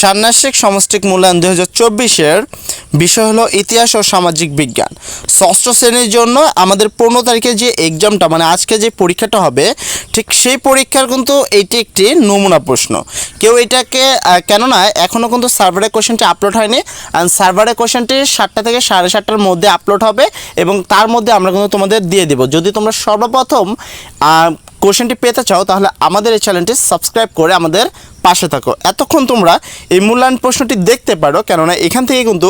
ষান্মাসিক সমষ্টিক মূল্যায়ন দুই হাজার চব্বিশের বিষয় হলো ইতিহাস ও সামাজিক বিজ্ঞান। ষষ্ঠ শ্রেণির জন্য আমাদের পনেরো তারিখে যে এক্সামটা মানে আজকে যে পরীক্ষাটা হবে, ঠিক সেই পরীক্ষার কিন্তু এটি একটি নমুনা প্রশ্ন। কেউ এটাকে কেননা এখনও কিন্তু সার্ভারে কোশ্চেনটি আপলোড হয়নি অ্যান্ড সার্ভারে কোশ্চেনটি সাতটা থেকে সাড়ে সাতটার মধ্যে আপলোড হবে, এবং তার মধ্যে আমরা কিন্তু তোমাদের দিয়ে দেবো। যদি তোমরা সর্বপ্রথম কোশ্চেনটি পেতে চাও, তাহলে আমাদের এই চ্যানেলটি সাবস্ক্রাইব করে আমাদের পাশে থাকো। এতক্ষণ তোমরা এই মূল্যায়ন প্রশ্নটি দেখতে পারো, কেননা এখান থেকে কিন্তু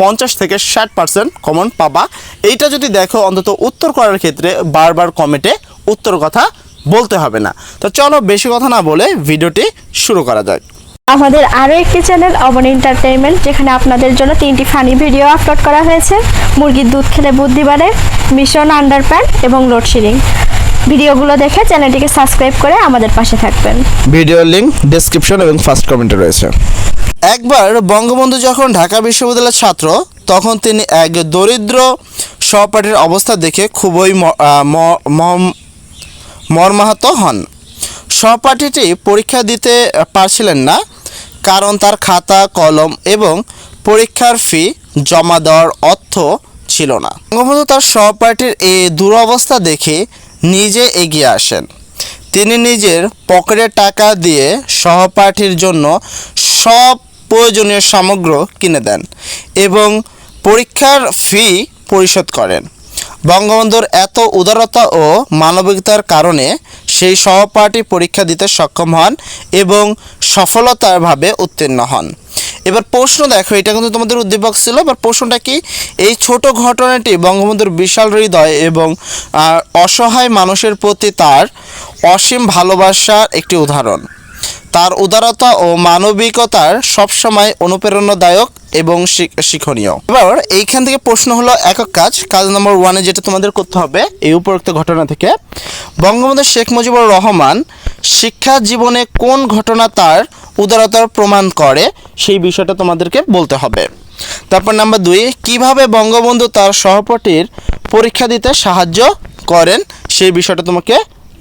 পঞ্চাশ থেকে ষাট পার্সেন্ট কমন পাবা। এইটা যদি দেখো, অন্তত উত্তর করার ক্ষেত্রে বারবার কমেন্টে উত্তর কথা বলতে হবে না। তো চলো বেশি কথা না বলে ভিডিওটি শুরু করা যাক। আমাদের আরও একটি চ্যানেল, অবন এন্টারটেইনমেন্ট যেখানে আপনাদের জন্য তিনটি ফানি ভিডিও আপলোড করা হয়েছে। মুরগির দুধ খেলে বুদ্ধি বাড়ে মিশন আন্ডারপ্যান্ট এবং লোডশেডিং ভিডিওগুলো দেখে চ্যানেলটিকে সাবস্ক্রাইব করে আমাদের পাশে থাকবেন। ভিডিওর লিঙ্ক ডেসক্রিপশন এবং ফার্স্ট কমেন্টে রয়েছে। একবার বঙ্গবন্ধু যখন ঢাকা বিশ্ববিদ্যালয়ের ছাত্র, তখন তিনি এক দরিদ্র সহপাঠীর অবস্থা দেখে খুবই মর্মাহত হন। সহপাঠীটি পরীক্ষা দিতে পারছিলেন না, কারণ তার খাতা, কলম এবং পরীক্ষার ফি জমা দেওয়ার অর্থ ছিল না। বঙ্গবন্ধু তার সহপাঠীর এই দুরবস্থা দেখে নিজে এগিয়ে আসেন। তিনি নিজের পকেটে টাকা দিয়ে সহপাঠীর জন্য সব প্রয়োজনীয় সামগ্র কিনে দেন এবং পরীক্ষার ফি পরিশোধ করেন। বঙ্গবন্ধুর এত উদারতা ও মানবিকতার কারণে সেই সহপাঠী পরীক্ষা দিতে সক্ষম হন এবং সফলতারভাবে উত্তীর্ণ হন। এবার প্রশ্ন দেখো, এটা কিন্তু তোমাদের উদ্দীপক ছিল, এবার প্রশ্নটা কি? এই ছোট ঘটনাটি বঙ্গবন্ধুর বিশাল হৃদয় এবং অসহায় মানুষের প্রতি তার অসীম ভালোবাসার একটি উদাহরণ। তার উদারতা ও মানবিকতার সবসময় অনুপ্রেরণাদায়ক এবং শিক্ষণীয়। এবার এইখান থেকে প্রশ্ন হলো একক কাজ কাজ নম্বর ওয়ানে যেটা তোমাদের করতে হবে, এই উপরোক্ত ঘটনা থেকে। বঙ্গবন্ধু শেখ মুজিবুর রহমান শিক্ষা জীবনে কোন ঘটনা তার উদারতার প্রমাণ করে, সেই বিষয়টা তোমাদেরকে বলতে হবে। তারপর নাম্বার দুই, কীভাবে বঙ্গবন্ধু তার সহপাঠীর পরীক্ষা দিতে সাহায্য করেন, সেই বিষয়টা তোমাকে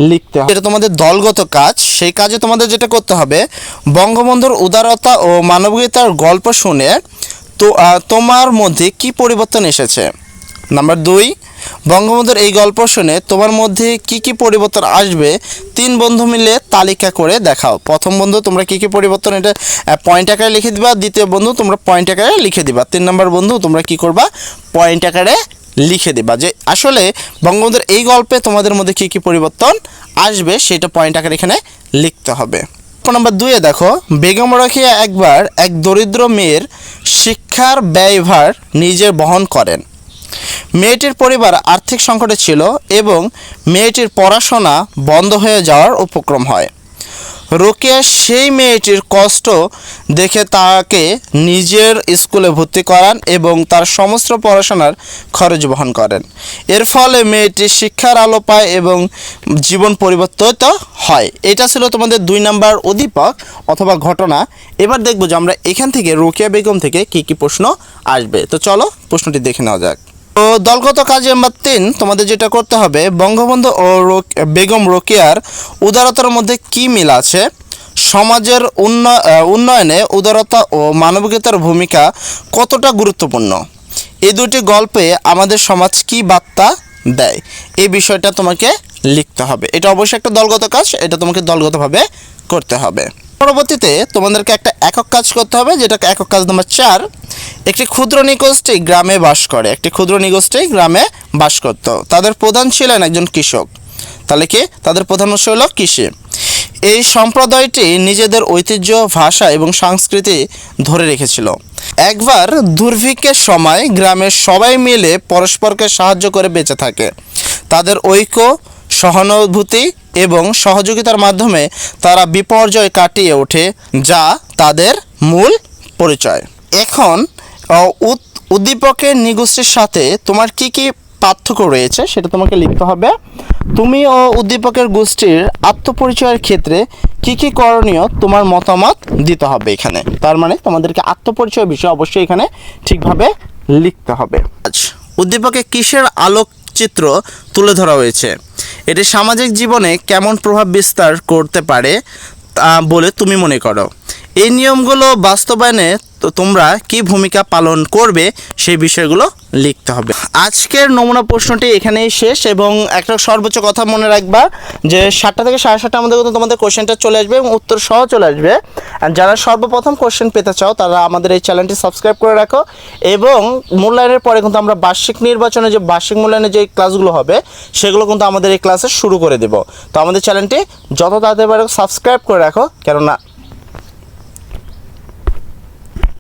লিখতে হবে। এটা তোমাদের দলগত কাজ, সেই কাজে তোমাদের যেটা করতে হবে, বঙ্গবন্ধুর উদারতা ও মানবিকতার গল্প শুনে তো তোমার মধ্যে কি পরিবর্তন এসেছে? নাম্বার দুই বঙ্গবন্ধুর এই গল্প শুনে তোমার মধ্যে কি কি পরিবর্তন আসবে তিন বন্ধু মিলে তালিকা করে দেখাও। প্রথম বন্ধু, তোমরা কি কি পরিবর্তন এটা পয়েন্ট আকারে লিখে দিবা। দ্বিতীয় বন্ধু, তোমরা পয়েন্ট আকারে লিখে দিবা। তিন নম্বর বন্ধু, তোমরা কি করবা? পয়েন্ট আকারে লিখে দিবা। যে আসলে বঙ্গবন্ধুর এই গল্পে তোমাদের মধ্যে কি কি পরিবর্তন আসবে, সেটা পয়েন্ট আকারে এখানে লিখতে হবে। নম্বর দুয়ে দেখো, বেগম রখিয়া একবার এক দরিদ্র মেয়ের শিক্ষার ব্যয়ভার নিজে বহন করেন। মেয়েটির পরিবার আর্থিক সংকটে ছিল এবং মেয়েটির পড়াশোনা বন্ধ হয়ে যাওয়ার উপক্রম হয়। রোকেয়া সেই মেয়েটির কষ্ট দেখে তাকে নিজের স্কুলে ভর্তি করান এবং তার সমস্ত পড়াশোনার খরচ বহন করেন। এর ফলে মেয়েটি শিক্ষার আলো পায় এবং জীবন পরিবর্তিত হয়। এটা ছিল তোমাদের দুই নাম্বার অধিপক অথবা ঘটনা। এবার দেখব যে আমরা এখান থেকে রোকেয়া বেগম থেকে কি কি প্রশ্ন আসবে। তো চলো প্রশ্নটি দেখে নেওয়া যাক। তো দলগত কাজ নাম্বার তিন তোমাদের যেটা করতে হবে, বঙ্গবন্ধু ও বেগম রোকেয়ার উদারতার মধ্যে কি মিল আছে? সমাজের উন্ন- উন্নয়নে উদারতা ও মানবিকতার ভূমিকা কতটা গুরুত্বপূর্ণ? এই দুটি গল্পে আমাদের সমাজ কি বার্তা দেয়? এই বিষয়টা তোমাকে লিখতে হবে। এটা অবশ্যই একটা দলগত কাজ, এটা তোমাকে দলগতভাবে করতে হবে। পরবর্তীতে তোমাদেরকে একটা একক কাজ করতে হবে যেটা একক কাজ নাম্বার চার একটি ক্ষুদ্র নিগোষ্ঠী গ্রামে বাস করে, একটি ক্ষুদ্র নিগোষ্ঠী গ্রামে বাস করত। তাদের প্রধান ছিলেন একজন কৃষক। তাহলে কি? তাদের প্রধান উৎস হলো কৃষি। এই সম্প্রদায়টি নিজেদের ঐতিহ্য, ভাষা এবং সংস্কৃতি ধরে রেখেছিল। একবার দুর্ভিক্ষের সময় গ্রামের সবাই মিলে পরস্পরকে সাহায্য করে বেঁচে থাকে। তাদের ঐক্য, সহানুভূতি এবং সহযোগিতার মাধ্যমে তারা বিপর্যয় কাটিয়ে ওঠে, যা তাদের মূল পরিচয়। এখন উদ্দীপকের নিগোষ্ঠীর সাথে তোমার কি কি পার্থক্য রয়েছে সেটা তোমাকে লিখতে হবে। তুমি ও উদ্দীপকের গোষ্ঠীর আত্মপরিচয়ের ক্ষেত্রে কি কি করণীয় তোমার মতামত দিতে হবে এখানে। তার মানে তোমাদেরকে আত্মপরিচয় বিষয় অবশ্যই এখানে ঠিকভাবে লিখতে হবে। উদ্দীপকে কিসের আলোকচিত্র তুলে ধরা হয়েছে? এটি সামাজিক জীবনে কেমন প্রভাব বিস্তার করতে পারে তা বলে তুমি মনে করো। এই নিয়মগুলো বাস্তবায়নে তো তোমরা কি ভূমিকা পালন করবে সেই বিষয়গুলো লিখতে হবে। আজকের নমুনা প্রশ্নটি এখানেই শেষ এবং একটা সর্বোচ্চ কথা মনে রাখবা যে সাতটা থেকে সাড়ে সাতটার মধ্যে কিন্তু তোমাদের কোশ্চেনটা চলে আসবে এবং উত্তর সহ চলে আসবে। আর যারা সর্বপ্রথম কোশ্চেন পেতে চাও, তারা আমাদের এই চ্যানেলটি সাবস্ক্রাইব করে রাখো এবং মূল্যায়নের পরে কিন্তু আমরা বার্ষিক নির্বাচনে যে বার্ষিক মূল্যায়নের যে ক্লাসগুলো হবে, সেগুলো কিন্তু আমাদের এই ক্লাসে শুরু করে দেব। তো আমাদের চ্যানেলটি যত তাড়াতাড়ি পারো সাবস্ক্রাইব করে রাখো, কেননা